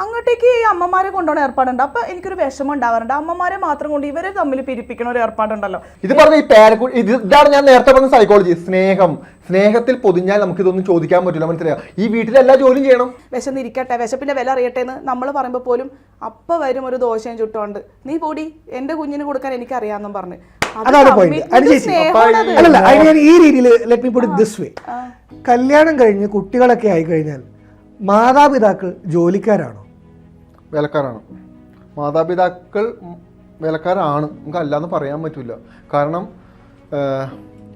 അങ്ങോട്ടേക്ക് ഈ അമ്മമാരെ കൊണ്ടുപോകണ ഏർപ്പാടുണ്ട്. അപ്പൊ എനിക്കൊരു വിഷമം ഉണ്ടാവാറുണ്ട്. അമ്മമാരെ മാത്രം കൊണ്ട് ഇവരെ തമ്മിൽ പിരിപ്പിക്കണ ഒരു ഏർപ്പാടുണ്ടല്ലോ. ഇത് പറഞ്ഞ ഈ പേരക്കു ഇത് ഇതാണ് ഞാൻ നേരത്തെ പറഞ്ഞ സൈക്കോളജി സ്നേഹം. സ്നേഹത്തിൽ പൊതിഞ്ഞാൽ നമുക്ക് ഇതൊന്നും ചോദിക്കാൻ പറ്റില്ല മനസ്സിലായോ? ഈ വീട്ടിൽ എല്ലാ ജോലിയും ചെയ്യണം. വിശന്നിരിക്കട്ടെ വിശപ്പിന്റെ വില അറിയട്ടെ എന്ന് നമ്മൾ പറയുമ്പോൾ പോലും അപ്പ വരും ഒരു ദോശയും ചുട്ടുകൊണ്ട്. നീ പോടി എന്റെ കുഞ്ഞിന് കൊടുക്കാൻ എനിക്ക് അറിയാമെന്നും പറഞ്ഞു അതാണ് പോയിന്റ് ഞാൻ ഈ രീതിയിൽ let me put this way കല്യാണം കഴിഞ്ഞ് കുട്ടികളൊക്കെ ആയി കഴിഞ്ഞാൽ മാതാപിതാക്കൾ ജോലിക്കാരാണോ? വേലക്കാരാണ്. മാതാപിതാക്കൾ വിലക്കാരാണ്. നമുക്ക് അല്ലാന്ന് പറയാൻ പറ്റില്ല കാരണം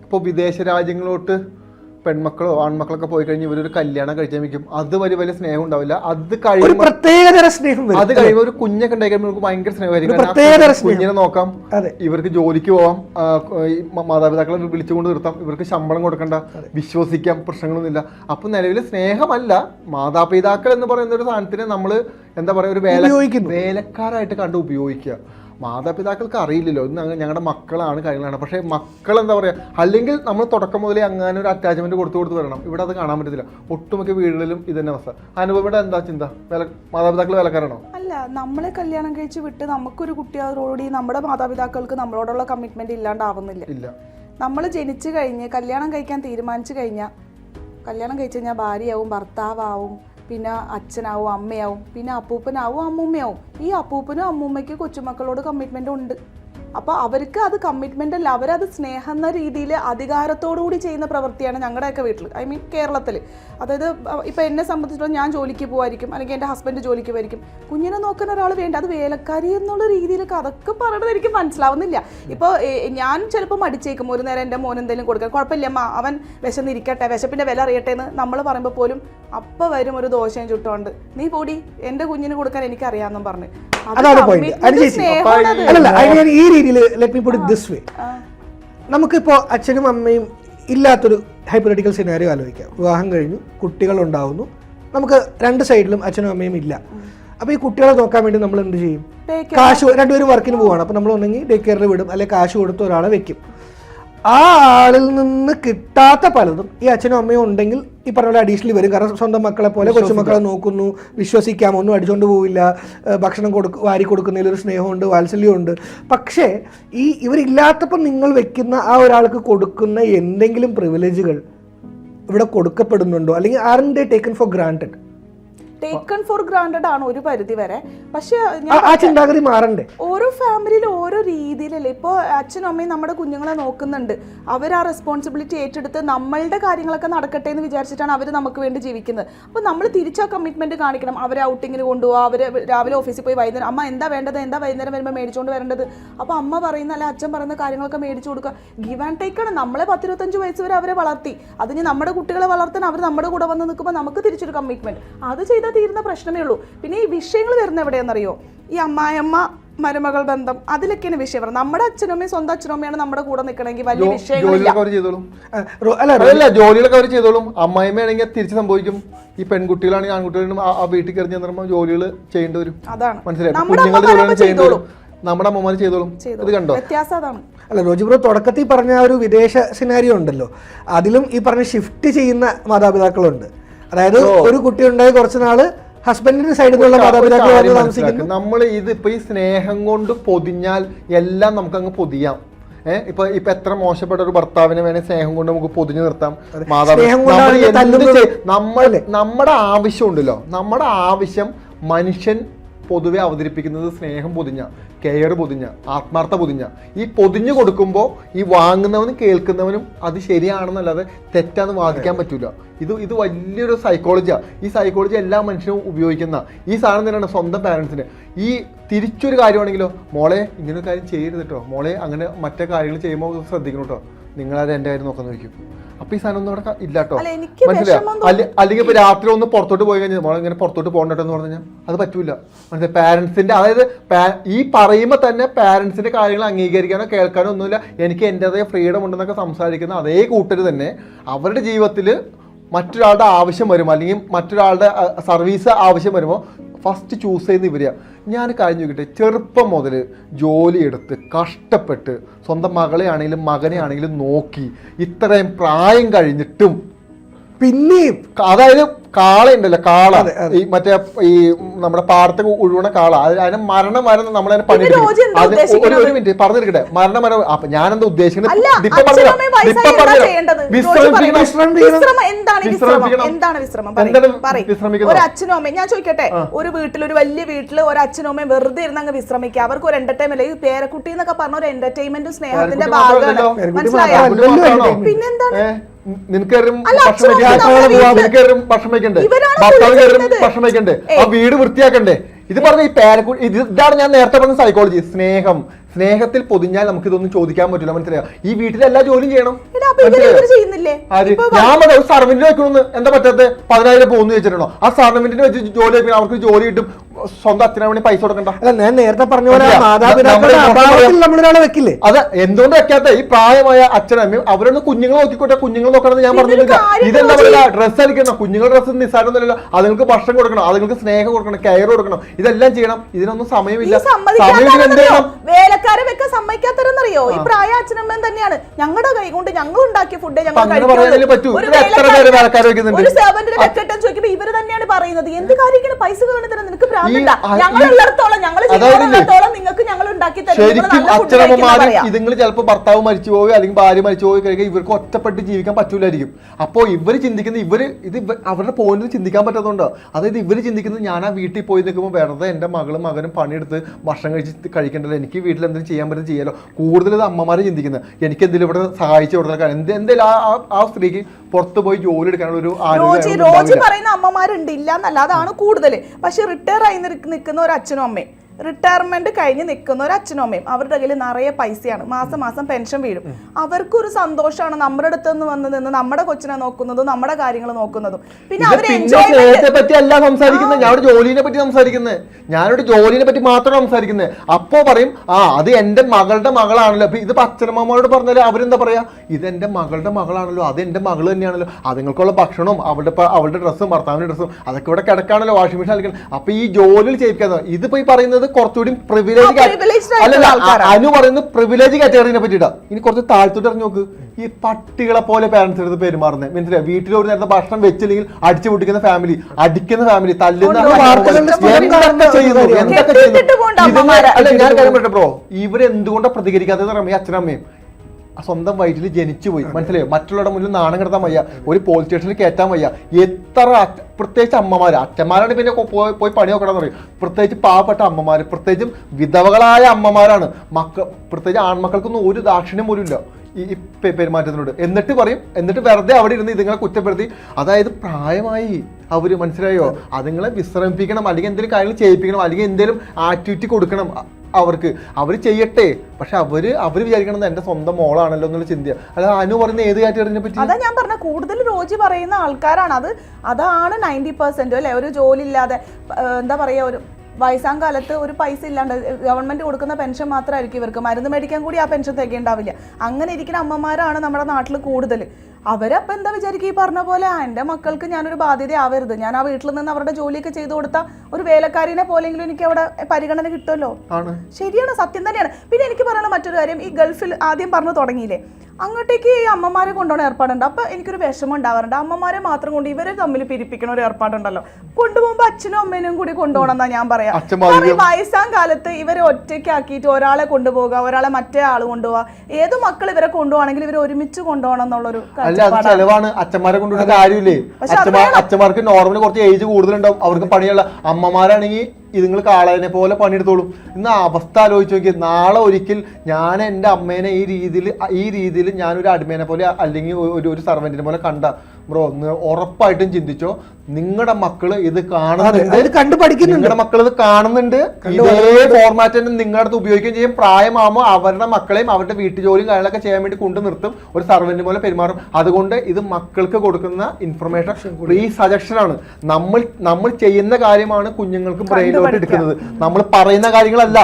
ഇപ്പോൾ വിദേശ രാജ്യങ്ങളോട്ട് പെൺമക്കളോ ആൺമക്കളൊക്കെ പോയി കഴിഞ്ഞ് ഇവരൊരു കല്യാണം കഴിച്ചാൽ വെക്കും അത് വലിയ വലിയ സ്നേഹം ഉണ്ടാവില്ല. അത് കഴിയുമ്പോൾ പ്രത്യേകതര സ്നേഹം വരും. അത് കഴിയുമ്പോൾ ഒരു കുഞ്ഞൊക്കെ ഉണ്ടായി കഴിയുമ്പോൾ നമുക്ക് ഭയങ്കര സ്നേഹമായിരിക്കും. കുഞ്ഞിനെ നോക്കാം. ഇവർക്ക് ജോലിക്ക് പോവാം. മാതാപിതാക്കളെ വിളിച്ചുകൊണ്ട് നിർത്താം. ഇവർക്ക് ശമ്പളം കൊടുക്കണ്ട. വിശ്വസിക്കാം. പ്രശ്നങ്ങളൊന്നുമില്ല. അപ്പൊ നിലവിൽ സ്നേഹമല്ല. മാതാപിതാക്കൾ എന്ന് പറയുന്ന ഒരു സാധനത്തിന് നമ്മൾ എന്താ പറയുക ഒരു വേല. വേലക്കാരായിട്ട് കണ്ട് ഉപയോഗിക്കുക. മാതാപിതാക്കൾക്ക് അറിയില്ലല്ലോ. ഇന്ന് ഞങ്ങ- ഞങ്ങളുടെ മക്കളാണ് കാര്യങ്ങളാണ്. പക്ഷേ മക്കൾ എന്താ പറയുക അല്ലെങ്കിൽ നമ്മൾ തുടക്കം മുതലേ അങ്ങനെ ഒരു അറ്റാച്ച്മെന്റ് കൊടുത്തു കൊടുത്ത് വരണം. ഇവിടെ അത് കാണാൻ പറ്റത്തില്ല. ഒട്ടുമിക്ക വീടുകളിലും ഇത് തന്നെ അവസ്ഥ. അനുഭവയുടെ എന്താ ചിന്ത? വില മാതാപിതാക്കൾ വിലക്കാരാണോ? അല്ല നമ്മളെ കല്യാണം കഴിച്ച് വിട്ട് നമുക്കൊരു കുട്ടിയോടുകൂടി നമ്മുടെ മാതാപിതാക്കൾക്ക് നമ്മളോടുള്ള കമ്മിറ്റ്മെന്റ് ഇല്ലാണ്ടാവുന്നില്ല. ഇല്ല. നമ്മൾ ജനിച്ചു കഴിഞ്ഞ് കല്യാണം കഴിക്കാൻ തീരുമാനിച്ചു കഴിഞ്ഞാൽ കല്യാണം കഴിച്ചു കഴിഞ്ഞാൽ ഭാര്യയാവും ഭർത്താവാവും പിന്നെ അച്ഛനാവും അമ്മയാവും പിന്നെ അപ്പൂപ്പനാവും അമ്മൂമ്മയാവും. ഈ അപ്പൂപ്പനും അമ്മൂമ്മയ്ക്ക് കൊച്ചുമക്കളോട് കമ്മിറ്റ്മെന്റ് ഉണ്ട്. അപ്പോൾ അവർക്ക് അത് കമ്മിറ്റ്മെന്റ് അല്ല. അവരത് സ്നേഹം എന്ന രീതിയിൽ അധികാരത്തോടു കൂടി ചെയ്യുന്ന പ്രവൃത്തിയാണ് ഞങ്ങളുടെയൊക്കെ വീട്ടിൽ ഐ മീൻ കേരളത്തിൽ അതായത് ഇപ്പോൾ എന്നെ സംബന്ധിച്ചിടത്തോളം ഞാൻ ജോലിക്ക് പോകുമായിരിക്കും അല്ലെങ്കിൽ എന്റെ ഹസ്ബൻഡ് ജോലിക്ക് പോയിരിക്കും കുഞ്ഞിനെ നോക്കുന്ന ഒരാൾ വേണ്ട. അത് വേലക്കാരി എന്നുള്ള രീതിയിലൊക്കെ അതൊക്കെ പറയണത് എനിക്ക് മനസ്സിലാവുന്നില്ല. ഇപ്പോൾ ഞാൻ ചിലപ്പോൾ മടിച്ചേക്കും. ഒരു നേരം എന്റെ മോൻ എന്തെങ്കിലും കൊടുക്കാൻ. കുഴപ്പമില്ല അമ്മ. അവൻ വിശന്നിരിക്കട്ടെ. വിശപ്പിന്റെ വില അറിയട്ടെ എന്ന് നമ്മൾ പറയുമ്പോൾ പോലും അപ്പം വരും ഒരു ദോശയും ചുട്ടുകൊണ്ട് നീ പോടി എന്റെ കുഞ്ഞിന് കൊടുക്കാൻ എനിക്കറിയാമെന്നും പറഞ്ഞു. അത് അതാണ് ഞാൻ ഈ രീതിയിൽ let me put this way നമുക്കിപ്പോൾ അച്ഛനും അമ്മയും ഇല്ലാത്തൊരു ഹൈപ്പററ്റിക്കൽ സിനാരിയോ ആലോചിക്കാം. വിവാഹം കഴിഞ്ഞു കുട്ടികൾ ഉണ്ടാവുന്നു നമുക്ക് രണ്ട് സൈഡിലും അച്ഛനും അമ്മയും ഇല്ല. അപ്പോൾ ഈ കുട്ടികളെ നോക്കാൻ വേണ്ടി നമ്മൾ എന്ത് ചെയ്യും? കാശ് രണ്ടുപേരും വർക്കിന് പോവാണ്. അപ്പോൾ നമ്മൾ ഒന്നെങ്കിൽ ഡേ കെയറിൽ വിടും. അല്ലെങ്കിൽ കാശ് കൊടുത്ത് ഒരാളെ വെക്കും. ആ ആളിൽ നിന്ന് കിട്ടാത്ത പലതും ഈ അച്ഛനും അമ്മയും ഉണ്ടെങ്കിൽ ഈ പറഞ്ഞ പോലെ അഡീഷണലി വരും. കാരണം സ്വന്തം മക്കളെ പോലെ കൊച്ചുമക്കളെ നോക്കുന്നു വിശ്വസിക്കാം. ഒന്നും അടിച്ചുകൊണ്ട് പോവില്ല. ഭക്ഷണം കൊടുക്ക വാരി കൊടുക്കുന്നതിൽ ഒരു സ്നേഹമുണ്ട് വാത്സല്യമുണ്ട്. പക്ഷേ ഈ ഇവരില്ലാത്തപ്പോൾ നിങ്ങൾ വെക്കുന്ന ആ ഒരാൾക്ക് കൊടുക്കുന്ന എന്തെങ്കിലും പ്രിവിലേജുകൾ ഇവിടെ കൊടുക്കപ്പെടുന്നുണ്ടോ? അല്ലെങ്കിൽ are they taken for granted taken for granted ആണ് ഒരു പരിധി വരെ. പക്ഷേ ആ ചിന്താഗതി മാറണ്ടേ? ഓരോ ഫാമിലിയിലും ഓരോ രീതിയിലല്ലേ? ഇപ്പോൾ അച്ഛനും അമ്മയും നമ്മുടെ കുഞ്ഞുങ്ങളെ നോക്കുന്നുണ്ട്. അവർ ആ റെസ്പോൺസിബിലിറ്റി ഏറ്റെടുത്ത് നമ്മളുടെ കാര്യങ്ങളൊക്കെ നടക്കട്ടെ എന്ന് വിചാരിച്ചിട്ടാണ് അവർ നമുക്ക് വേണ്ടി ജീവിക്കുന്നത്. അപ്പോൾ നമ്മൾ തിരിച്ച് ആ കമ്മിറ്റ്മെന്റ് കാണിക്കണം. അവരെ ഔട്ടിങ്ങിന് കൊണ്ടുപോകുക അവർ രാവിലെ ഓഫീസിൽ പോയി വൈകുന്നേരം. അമ്മ എന്താ വേണ്ടത്? എന്താ വൈകുന്നേരം വരുമ്പോൾ മേടിച്ചുകൊണ്ട് വരേണ്ടത്? അപ്പോൾ അമ്മ പറയുന്ന അല്ലെ അച്ഛൻ പറയുന്ന കാര്യങ്ങളൊക്കെ മേടിച്ചു കൊടുക്കുക. ഗിവ് ആൻഡ് ടേക്ക് ആണ്. നമ്മളെ പത്തിരുപത്തഞ്ച് വയസ്സ് വരെ അവരെ വളർത്തി. അതിന് നമ്മുടെ കുട്ടികളെ വളർത്താൻ അവർ നമ്മുടെ കൂടെ വന്ന് നിൽക്കുമ്പോൾ നമുക്ക് തിരിച്ചൊരു കമ്മിറ്റ്മെന്റ് അത് ചെയ്താൽ തീരുന്ന പ്രശ്നമേ ഉള്ളൂ. പിന്നെ ഈ വിഷയങ്ങൾ വരുന്ന എവിടെയെന്നറിയോ ഈ അമ്മായിയമ്മ മരുമകൾ ബന്ധം അതിലൊക്കെയാണ് വിഷയം വരുന്നത്. നമ്മുടെ അച്ഛനമ്മയും സ്വന്തം അച്ഛനമ്മയാണ് നമ്മുടെ കൂടെ നിൽക്കണമെങ്കിൽ വലിയ വിഷയങ്ങളില്ല. ജോലികളൊക്കെ അവർ ചെയ്തോളും. ആ, റോ- അല്ല ജോലികളൊക്കെ അവർ ചെയ്തോളും. അമ്മായിമ്മയാണെങ്കിൽ തിരിച്ച് സംഭവിക്കും. ഈ പെൺകുട്ടികളാണെങ്കിൽ ആൺകുട്ടികളും ആ ആ വീട്ടിൽ കയറി ചെന്നിരുമ്പോൾ ജോലികൾ ചെയ്യേണ്ടി വരും. അതാണ്. മനസ്സിലായി? നമ്മുടെ വരും ചെയ്തോളും. നമ്മുടെ അമ്മമാർ ചെയ്തോളും. ഇത് കണ്ടോ? വ്യത്യാസം അതാണ്. അല്ല റോജി ബ്രോ തുടക്കത്തിൽ പറഞ്ഞ ഒരു വിദേശ സിനാരിയോ ഉണ്ടല്ലോ. അതിലും ഈ പറഞ്ഞ ഷിഫ്റ്റ് ചെയ്യുന്ന മാതാപിതാക്കളുണ്ട്. അതായത് ഒരു കുട്ടി ഉണ്ടായി കുറച്ച് നാൾ ഹസ്ബൻഡിന്റെ സൈഡിൽ നിന്നുള്ള മാതാപിതാക്കൾ നമ്മൾ ഇത് ഇപ്പൊ ഈ സ്നേഹം കൊണ്ട് പൊതിഞ്ഞാൽ എല്ലാം നമുക്ക് അങ്ങ് പൊതിയാം. ഏഹ് ഇപ്പൊ ഇപ്പൊ എത്ര മോശപ്പെട്ട ഒരു ഭർത്താവിനെ വേണേ സ്നേഹം കൊണ്ട് നമുക്ക് പൊതിഞ്ഞു നിർത്താം. മാതാപിതാക്കൾ നമ്മൾ നമ്മുടെ ആവശ്യം ഉണ്ടല്ലോ നമ്മുടെ ആവശ്യം മനുഷ്യൻ പൊതുവെ അവതരിപ്പിക്കുന്നത് സ്നേഹം പൊതിഞ്ഞ കെയർ പൊതിഞ്ഞ ആത്മാർത്ഥ പൊതിഞ്ഞ. ഈ പൊതിഞ്ഞു കൊടുക്കുമ്പോൾ ഈ വാങ്ങുന്നവനും കേൾക്കുന്നവനും അത് ശരിയാണെന്നല്ലാതെ തെറ്റാന്ന് വാദിക്കാൻ പറ്റൂല. ഇത് ഇത് വലിയൊരു സൈക്കോളജിയാണ് ഈ സൈക്കോളജി എല്ലാ മനുഷ്യനും ഉപയോഗിക്കുന്ന ഈ സാധനം തന്നെയാണ് സ്വന്തം പാരൻസിന് ഈ തിരിച്ചൊരു കാര്യമാണെങ്കിലോ മോളെ ഇങ്ങനെ കാര്യം ചെയ്യരുത് കേട്ടോ മോളെ അങ്ങനെ മറ്റേ കാര്യങ്ങൾ ചെയ്യുമ്പോൾ ശ്രദ്ധിക്കണം കേട്ടോ നിങ്ങളത് എന്റെ കാര്യം നോക്കാൻ നോക്കും അപ്പൊ ഈ സാധനം ഒന്നും അവിടെ ഇല്ലാട്ടോ. ഇല്ല കേട്ടോ മനസ്സിലായോ? അല്ലെങ്കിൽ ഇപ്പൊ രാത്രി ഒന്ന് പുറത്തോട്ട് പോയി കഴിഞ്ഞാൽ മോളെ ഇങ്ങനെ പുറത്തോട്ട് പോകണ്ടോ എന്ന് പറഞ്ഞു കഴിഞ്ഞാൽ അത് പറ്റൂല. മനസ്സിലായി? പാരന്റ്സിന്റെ അതായത് ഈ പറയുമ്പോൾ തന്നെ പാരന്റ്സിന്റെ കാര്യങ്ങൾ അംഗീകരിക്കാനോ കേൾക്കാനോ ഒന്നുമില്ല. എനിക്ക് എന്റെതായ ഫ്രീഡം ഉണ്ടെന്നൊക്കെ സംസാരിക്കുന്ന അതേ കൂട്ടർ തന്നെ അവരുടെ ജീവിതത്തിൽ മറ്റൊരാളുടെ ആവശ്യം വരും അല്ലെങ്കിൽ മറ്റൊരാളുടെ സർവീസ് ആവശ്യം വരുമോ? ഫസ്റ്റ് ചൂസ് ചെയ്യുന്ന ഇവരെയാ. ഞാൻ കഴിഞ്ഞു നോക്കിട്ടെ ചെറുപ്പം മുതൽ ജോലിയെടുത്ത് കഷ്ടപ്പെട്ട് സ്വന്തം മകളെ ആണെങ്കിലും മകനെ ആണെങ്കിലും നോക്കി ഇത്രയും പ്രായം കഴിഞ്ഞിട്ടും പിന്നെയും അതായത് കാള ഉണ്ടല്ലോ കാള. ഈ മറ്റേ ഈ നമ്മുടെ പാടത്ത് ഉഴുവണ കാള. അത് അതിന് മരണം വരെ നമ്മളതിനെ പണി റോജി ഒരു മിനിറ്റ് പറഞ്ഞിരിക്കട്ടെ. മരണം വരെ അപ്പൊ ഞാൻ എന്താ ഉദ്ദേശിക്കുന്നത് ഒരു അച്ഛനും അമ്മയും ഞാൻ ചോദിക്കട്ടെ. ഒരു വീട്ടിൽ ഒരു വലിയ വീട്ടിൽ ഒരു അച്ഛനും അമ്മയും വെറുതെ ഇരുന്ന് അങ്ങ് വിശ്രമിക്കുക. അവർക്ക് ഒരു എന്റർടൈൻമെന്റ് ഈ പേരക്കുട്ടി എന്നൊക്കെ പറഞ്ഞ ഒരു എന്റർടൈൻമെന്റും സ്നേഹത്തിന്റെ ഭാഗമാണ്. മനസ്സിലായോ? പിന്നെന്താണ്? നിനക്കാരും ഭക്ഷണം നിനക്കാരും വയ്ക്കണ്ടേ വയ്ക്കണ്ടേ ആ വീട് വൃത്തിയാക്കണ്ടേ? ഇത് പറഞ്ഞ ഈ പേരക്കുട്ടി ഇത് ഇതാണ് ഞാൻ നേരത്തെ പറഞ്ഞ സൈക്കോളജി സ്നേഹം. സ്നേഹത്തിൽ പൊതിഞ്ഞാൽ നമുക്ക് ഇതൊന്നും ചോദിക്കാൻ പറ്റില്ല മനസ്സിലായോ? ഈ വീട്ടിലെ എല്ലാ ജോലിയും ചെയ്യണം. എടാ, അപ്പൊ ഇവർ ചെയ്യുന്നില്ലേ? ആര്? ഇപ്പൊ ഞാൻ പറയാം ഒരു സർവെന്റിന് വെക്കണമെന്ന്. എന്താ പറ്റാത്ത പതിനായിരം പോകുന്നു വെച്ചിട്ടുണ്ടോ ആ സർവന്റിന് വെച്ച് ജോലി വെക്കണം അവർക്ക് ജോലി കിട്ടും. സ്വന്തം അച്ഛനെ വേണ്ടി പൈസ കൊടുക്കണ്ട. അല്ല ഞാൻ നേരത്തെ പറഞ്ഞ പോലെ നമ്മളൊരാളെ വെക്കില്ലേ? അതെ എന്തുകൊണ്ട് വെക്കാത്ത? ഈ പ്രായമായ അച്ഛനമ്മയും അവരൊന്ന് കുഞ്ഞുങ്ങൾ നോക്കിക്കോട്ടെ കുഞ്ഞുങ്ങൾ നോക്കണമെന്ന് ഞാൻ പറഞ്ഞില്ല ഇതെന്താ. പറയുക? ഡ്രസ്സ് അടിക്കണം. കുഞ്ഞുങ്ങളുടെ ഡ്രസ്സ് നിസ്സാരമൊന്നുമല്ല അതുങ്ങൾക്ക് ഭക്ഷണം കൊടുക്കണം. അതുങ്ങൾക്ക് സ്നേഹം കൊടുക്കണം. കെയർ കൊടുക്കണം. ഇതെല്ലാം ചെയ്യണം. ഇതിനൊന്നും സമയമില്ല. സമയം എന്ത് ചെയ്യണം? വേലക്കാരെ വെക്കാൻ സമ്മതിക്കാത്തവരെന്നറിയോ? ഈ പ്രായ അച്ഛനമ്മൻ തന്നെയാണ്. ഞങ്ങളുടെ കൈ കൊണ്ട് ഞങ്ങൾ ഉണ്ടാക്കിയ ഫുഡ് ഞങ്ങൾ. ഒരു ചോദിക്കുമ്പോ ഇവർ തന്നെയാണ് പറയുന്നത്. എന്ത് കാര്യം പൈസ കാണുന്നത് നിനക്ക് പ്രാന്തണ്ട ഞങ്ങളുള്ളിടത്തോളം ഞങ്ങൾ ഞങ്ങൾ നിങ്ങൾക്ക് ഞങ്ങൾ ഉണ്ടാക്കി ശരിക്കും അച്ഛനമ്മമാരും. ഇതുങ്ങൾ ചിലപ്പോൾ ഭർത്താവ് മരിച്ചു പോവുക അല്ലെങ്കിൽ ഭാര്യ മരിച്ചു പോയി കഴിയുക ഇവർക്ക് ഒറ്റപ്പെട്ട് ജീവിക്കാൻ പറ്റൂലായിരിക്കും. അപ്പോൾ ഇവർ ചിന്തിക്കുന്ന ഇവർ ഇത് അവരുടെ പോയിന്റ് ചിന്തിക്കാൻ പറ്റാത്തതുകൊണ്ട്? അതായത് ഇവർ ചിന്തിക്കുന്നത് ഞാൻ ആ വീട്ടിൽ പോയി നിൽക്കുമ്പോൾ വെറുതെ എന്റെ മകളും മകനും പണിയെടുത്ത് ഭക്ഷണം കഴിച്ച് കഴിക്കേണ്ടത് എനിക്ക് വീട്ടിൽ എന്തെങ്കിലും ചെയ്യാൻ പറ്റുന്ന ചെയ്യാലോ? കൂടുതൽ ഇത് അമ്മമാരെ ചിന്തിക്കുന്നത്. എനിക്ക് എന്തെങ്കിലും ഇവിടെ സഹായിച്ചു കൊടുക്കാൻ എന്ത് എന്തെങ്കിലും ആ ആ- സ്ത്രീക്ക് പുറത്ത് പോയി ജോലി എടുക്കാനുള്ള ഒരു ആരോഗ്യം പറയുന്ന അമ്മമാരുണ്ട്. ഇല്ല എന്നല്ല അതാണ് കൂടുതൽ പക്ഷെ റിട്ടയർ ആയി നിൽക്കുന്ന ഒരു അച്ഛനും അമ്മയും. റിട്ടയർമെന്റ് കഴിഞ്ഞ് നിൽക്കുന്ന ഒരു അച്ഛനും അമ്മയും. അവരുടെ കയ്യിൽ നിറയെ പൈസയാണ്. മാസം മാസം പെൻഷൻ വീഴും. അവർക്കൊരു സന്തോഷമാണ് നമ്മുടെ അടുത്ത് നിന്ന് വന്ന് നിന്ന് നമ്മുടെ കൊച്ചിനെ നോക്കുന്നതും നമ്മുടെ കാര്യങ്ങൾ നോക്കുന്നതും. പിന്നെ അവർ സ്നേഹത്തെ പറ്റി അല്ല സംസാരിക്കുന്നത്. ഞാനൊരു ജോലിനെ പറ്റി സംസാരിക്കുന്നത്. ഞാനൊരു ജോലിനെ പറ്റി മാത്രമാണ് സംസാരിക്കുന്നത്. അപ്പോ പറയും ആ അത് എന്റെ മകളുടെ മകളാണല്ലോ. അപ്പൊ ഇത് അച്ഛനമ്മമാരോട് പറഞ്ഞാൽ അവരെന്താ പറയാ? ഇത് എന്റെ മകളുടെ മകളാണല്ലോ. അത് എന്റെ മകൾ തന്നെയാണല്ലോ. അതുങ്ങൾക്കുള്ള ഭക്ഷണവും അവരുടെ അവരുടെ അവളുടെ ഡ്രസ്സും ഭർത്താവിന്റെ ഡ്രസ്സും അതൊക്കെ ഇവിടെ കിടക്കാണല്ലോ. വാഷിംഗ് മെഷീൻ അടിക്കണം അപ്പൊ ഈ ജോലിയിൽ ചെയ്യിപ്പിക്കാതെ ഇത് പോയി പറയുന്നത് കുറച്ചുകൂടി പ്രിവിലേജ് അല്ലല്ല. അനു പറയുന്നത് പ്രിവിലേജ് കാറ്റഗറിനെ പറ്റിയിട്ടാ. ഇനി കുറച്ച് താഴ്ത്തോട്ട് ഇറങ്ങി നോക്ക്. ഈ പട്ടികളെ പോലെ പാരന്റ്സ് എടുത്ത് പെരുമാറുന്നത് മനസ്സിലായി? വീട്ടിൽ ഒരു നേരത്തെ ഭക്ഷണം വെച്ചില്ലെങ്കിൽ അടിച്ചു പൊട്ടിക്കുന്ന ഫാമിലി അടിക്കുന്ന ഫാമിലി തല്ലുന്ന എന്തൊക്കെ ചെയ്യുന്നു? ഒരു എന്തൊക്കെ കെട്ടിയിട്ടിട്ട് ചെയ്യുന്നു ഇതിന് അല്ല ഞാൻ കാര്യം പറയട്ടെ ബ്രോ. ഇവരെന്തുകൊണ്ടാണ് പ്രതികരിക്കാത്തത് അറിയാമോ? ഈ അച്ഛനമ്മയും. സ്വന്തം വയറ്റിൽ ജനിച്ചു പോയി. മനസ്സിലായോ? മറ്റുള്ളവരുടെ മുന്നിൽ നാണം കിടത്താൻ വയ്യ. ഒരു പോലീസ് സ്റ്റേഷനിൽ കയറ്റാൻ വയ്യ. എത്ര പ്രത്യേകിച്ച് അമ്മമാർ അച്ഛന്മാരാണ് പിന്നെ പോയി പണി നോക്കണം പറയും. പ്രത്യേകിച്ച് പാവപ്പെട്ട അമ്മമാർ പ്രത്യേകിച്ചും വിധവകളായ അമ്മമാരാണ്. മക്കൾ പ്രത്യേകിച്ച് ആൺമക്കൾക്കൊന്നും ഒരു ദാക്ഷിണ്യം പോലും ഇല്ല. ഈ പെരുമാറ്റത്തിനോട്. എന്നിട്ട് പറയും. എന്നിട്ട് വെറുതെ അവിടെ ഇരുന്ന് ഇതുങ്ങളെ കുറ്റപ്പെടുത്തി. അതായത് പ്രായമായി. അവർ മനസ്സിലായോ? അതുങ്ങളെ വിശ്രമിപ്പിക്കണം. അല്ലെങ്കിൽ എന്തെങ്കിലും കാര്യങ്ങൾ ചെയ്യിപ്പിക്കണം. അല്ലെങ്കിൽ എന്തെങ്കിലും ആക്ടിവിറ്റി കൊടുക്കണം. അവർക്ക്. അവർ ചെയ്യട്ടെ. പക്ഷെ അവർ അവർ വിചാരിക്കണത് എന്റെ സ്വന്തം മോളാണല്ലോ എന്നുള്ള ചിന്ത. അല്ല അനു പറയുന്ന ഏത് കാറ്റഗറിനെ പറ്റി? അതാ ഞാൻ പറഞ്ഞ കൂടുതൽ രോജി പറയുന്ന ആൾക്കാരാണ്. അത് അതാണ് നയന്റി പെർസെന്റ് അല്ലെ? ഒരു ജോലി ഇല്ലാതെ എന്താ പറയാ ഒരു വയസ്സാം കാലത്ത് ഒരു പൈസ ഇല്ലാണ്ട് ഗവൺമെന്റ് കൊടുക്കുന്ന പെൻഷൻ മാത്രമായിരിക്കും ഇവർക്ക്. മരുന്ന് മേടിക്കാൻ കൂടി ആ പെൻഷൻ തികയുണ്ടാവില്ല. അങ്ങനെ ഇരിക്കുന്ന അമ്മമാരാണ് നമ്മുടെ നാട്ടിൽ കൂടുതൽ. അവരപ്പം എന്താ വിചാരിക്കുക ഈ പറഞ്ഞ പോലെ? എന്റെ മക്കൾക്ക് ഞാനൊരു ബാധ്യത ആവരുത് ഞാൻ ആ വീട്ടിൽ നിന്ന് അവരുടെ ജോലിയൊക്കെ ചെയ്തു കൊടുത്ത ഒരു വേലക്കാരിനെ പോലെങ്കിലും എനിക്ക് അവിടെ പരിഗണന കിട്ടുമല്ലോ? ശരിയാണ് സത്യം തന്നെയാണ്. പിന്നെ എനിക്ക് പറയാനുള്ള മറ്റൊരു കാര്യം. ഈ ഗൾഫിൽ ആദ്യം പറഞ്ഞു തുടങ്ങിയില്ലേ? അങ്ങോട്ടേക്ക് ഈ അമ്മമാരെ കൊണ്ടുപോകണ ഏർപ്പാടുണ്ട്. അപ്പൊ എനിക്കൊരു വിഷമം ഉണ്ടാവാറുണ്ട്. അമ്മമാരെ മാത്രം കൊണ്ട് ഇവരെ തമ്മിൽ പിരിപ്പിക്കണ ഒരു ഏർപ്പാടുണ്ടല്ലോ. കൊണ്ടുപോകുമ്പോൾ അച്ഛനും അമ്മേനും കൂടി കൊണ്ടുപോകണം എന്നാ ഞാൻ പറയാം. അച്ഛന്മാരും- കാരണം ഈ വയസ്സാം കാലത്ത് ഇവരെ ഒറ്റയ്ക്കാക്കിയിട്ട് ഒരാളെ കൊണ്ടുപോകുക ഒരാളെ മറ്റേ ആൾ കൊണ്ടുപോകുക ഏത് മക്കൾ ഇവരെ കൊണ്ടുപോകണമെങ്കിൽ ഇവരെ ഒരുമിച്ച് കൊണ്ടുപോകണം എന്നുള്ളൊരു ചെലവാണ്. അച്ഛന്മാരെ കൊണ്ടുപോകുന്ന കാര്യമില്ലേ? അച്ഛന്മാർക്ക് നോർമലി കുറച്ച് ഏജ് കൂടുതലുണ്ടാവും. അവർക്ക് പണിയുള്ള അമ്മമാരാണെങ്കിൽ ഇതുങ്ങൾ കാളേനെ പോലെ പണിയെടുത്തോളും. ഇന്ന് അവസ്ഥ ആലോചിച്ച് നോക്കി നാളെ ഒരിക്കൽ ഞാൻ എന്റെ അമ്മേനെ ഈ രീതിയിൽ ഈ രീതിയിൽ ഞാനൊരു അടിമേനെ പോലെ അല്ലെങ്കിൽ ഒരു ഒരു സർവന്റിനെ പോലെ കണ്ട. ബ്രോ ഉറപ്പായിട്ടും ചിന്തിച്ചോ നിങ്ങളുടെ മക്കൾ ഇത് കാണുന്നുണ്ട് കണ്ടു പഠിക്കുന്നുണ്ട്. നിങ്ങളുടെ മക്കൾ ഇത് കാണുന്നുണ്ട്. ഇതേ ഫോർമാറ്റ് തന്നെ നിങ്ങളുടെ അടുത്ത് ഉപയോഗിക്കുകയും ചെയ്യും. പ്രായമാകുമ്പോൾ അവരുടെ മക്കളെയും അവരുടെ വീട്ടു ജോലിയും കാര്യങ്ങളൊക്കെ ചെയ്യാൻ വേണ്ടി കൊണ്ടു നിർത്തും. ഒരു സർവന്റ് പോലെ പെരുമാറും. അതുകൊണ്ട് ഇത് മക്കൾക്ക് കൊടുക്കുന്ന ഇൻഫർമേഷൻ ഫ്രീ സജഷൻ ആണ്. നമ്മൾ നമ്മൾ ചെയ്യുന്ന കാര്യമാണ് കുഞ്ഞുങ്ങൾക്ക് ബ്രെയിനിലോട്ട് എടുക്കുന്നത്. നമ്മൾ പറയുന്ന കാര്യങ്ങളല്ല.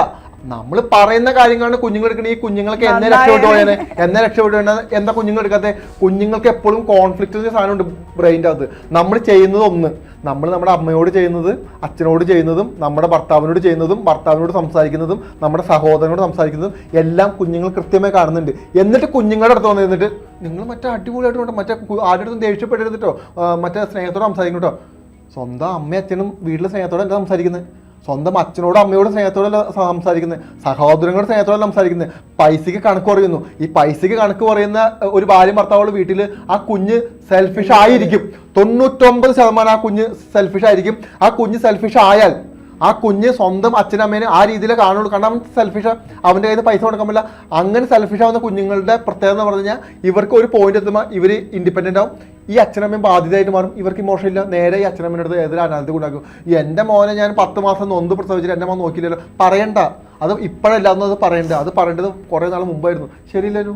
നമ്മൾ പറയുന്ന കാര്യങ്ങളാണ് കുഞ്ഞുങ്ങൾ എടുക്കണേ. ഈ കുഞ്ഞുങ്ങൾക്ക് എന്നെ രക്ഷപ്പെട്ടു പോയാൽ എന്നെ രക്ഷപ്പെട്ടു എന്താ കുഞ്ഞുങ്ങൾ എടുക്കാത്ത? കുഞ്ഞുങ്ങൾക്ക് എപ്പോഴും കോൺഫ്ലിക്റ്റ് സാധനമുണ്ട് ബ്രെയിന്റെ അത് നമ്മൾ ചെയ്യുന്നത് ഒന്ന്. നമ്മൾ നമ്മുടെ അമ്മയോട് ചെയ്യുന്നത് അച്ഛനോട് ചെയ്യുന്നതും നമ്മുടെ ഭർത്താവിനോട് ചെയ്യുന്നതും ഭർത്താവിനോട് സംസാരിക്കുന്നതും നമ്മുടെ സഹോദരനോട് സംസാരിക്കുന്നതും എല്ലാം കുഞ്ഞുങ്ങൾ കൃത്യമായി കാണുന്നുണ്ട്. എന്നിട്ട് കുഞ്ഞുങ്ങളുടെ അടുത്ത് വന്നു നിന്നിട്ട് നിങ്ങൾ മറ്റേ അടിപൊളിയായിട്ട് മറ്റേ ആരുടെ അടുത്തും ദേഷ്യപ്പെട്ടിരുന്നിട്ടോ കേട്ടോ മറ്റേ സ്നേഹത്തോട് സംസാരിക്കണം കേട്ടോ സ്വന്തം അമ്മയും അച്ഛനും വീട്ടിലെ സ്നേഹത്തോടെ എന്താ സംസാരിക്കുന്നത് സ്വന്തം അച്ഛനോടും അമ്മയോടും സ്നേഹത്തോടെ സംസാരിക്കുന്നത്. സഹോദരങ്ങളുടെ സ്നേഹത്തോടെ സംസാരിക്കുന്നത്. പൈസയ്ക്ക് കണക്ക് പറയുന്നു. ഈ പൈസയ്ക്ക് കണക്ക് പറയുന്ന ഒരു ഭാര്യ ഭർത്താവുള്ള വീട്ടിൽ ആ കുഞ്ഞ് സെൽഫിഷ് ആയിരിക്കും. തൊണ്ണൂറ്റൊമ്പത് ശതമാനം ആ കുഞ്ഞ് സെൽഫിഷ് ആയിരിക്കും. ആ കുഞ്ഞ് സെൽഫിഷ് ആയാൽ ആ കുഞ്ഞ് സ്വന്തം അച്ഛനമ്മേനെ ആ രീതിയിലേ കാണുള്ളൂ. കാരണം അവൻ സെൽഫിഷ് അവന്റെ കയ്യിൽ നിന്ന് പൈസ കൊടുക്കാൻ പറ്റില്ല. അങ്ങനെ സെൽഫിഷ് ആവുന്ന കുഞ്ഞുങ്ങളുടെ പ്രത്യേകത എന്ന് പറഞ്ഞു കഴിഞ്ഞാൽ ഇവർക്ക് ഒരു പോയിന്റ് എത്തുമ്പോൾ ഇവർ ഇൻഡിപെൻഡന്റ് ആവും. ഈ അച്ഛനമ്മയും ബാധ്യതയായിട്ട് മാറും. ഇവർക്ക് ഇമോഷൻ ഇല്ല. നേരെ ഈ അച്ഛനമ്മയുടെ അടുത്ത് ഏതൊരു അനാഥത്തിൽ ഉണ്ടാക്കും ഈ എന്റെ മോനെ ഞാൻ പത്ത് മാസം നൊന്ത് പ്രസവിച്ചിട്ട് എന്റെ മോൻ നോക്കിയില്ലല്ലോ. പറയണ്ട. അത് ഇപ്പോഴല്ല എന്നത് പറയണ്ട. അത് പറയേണ്ടത് കുറേ നാൾ മുമ്പായിരുന്നു. ശരിയില്ലല്ലോ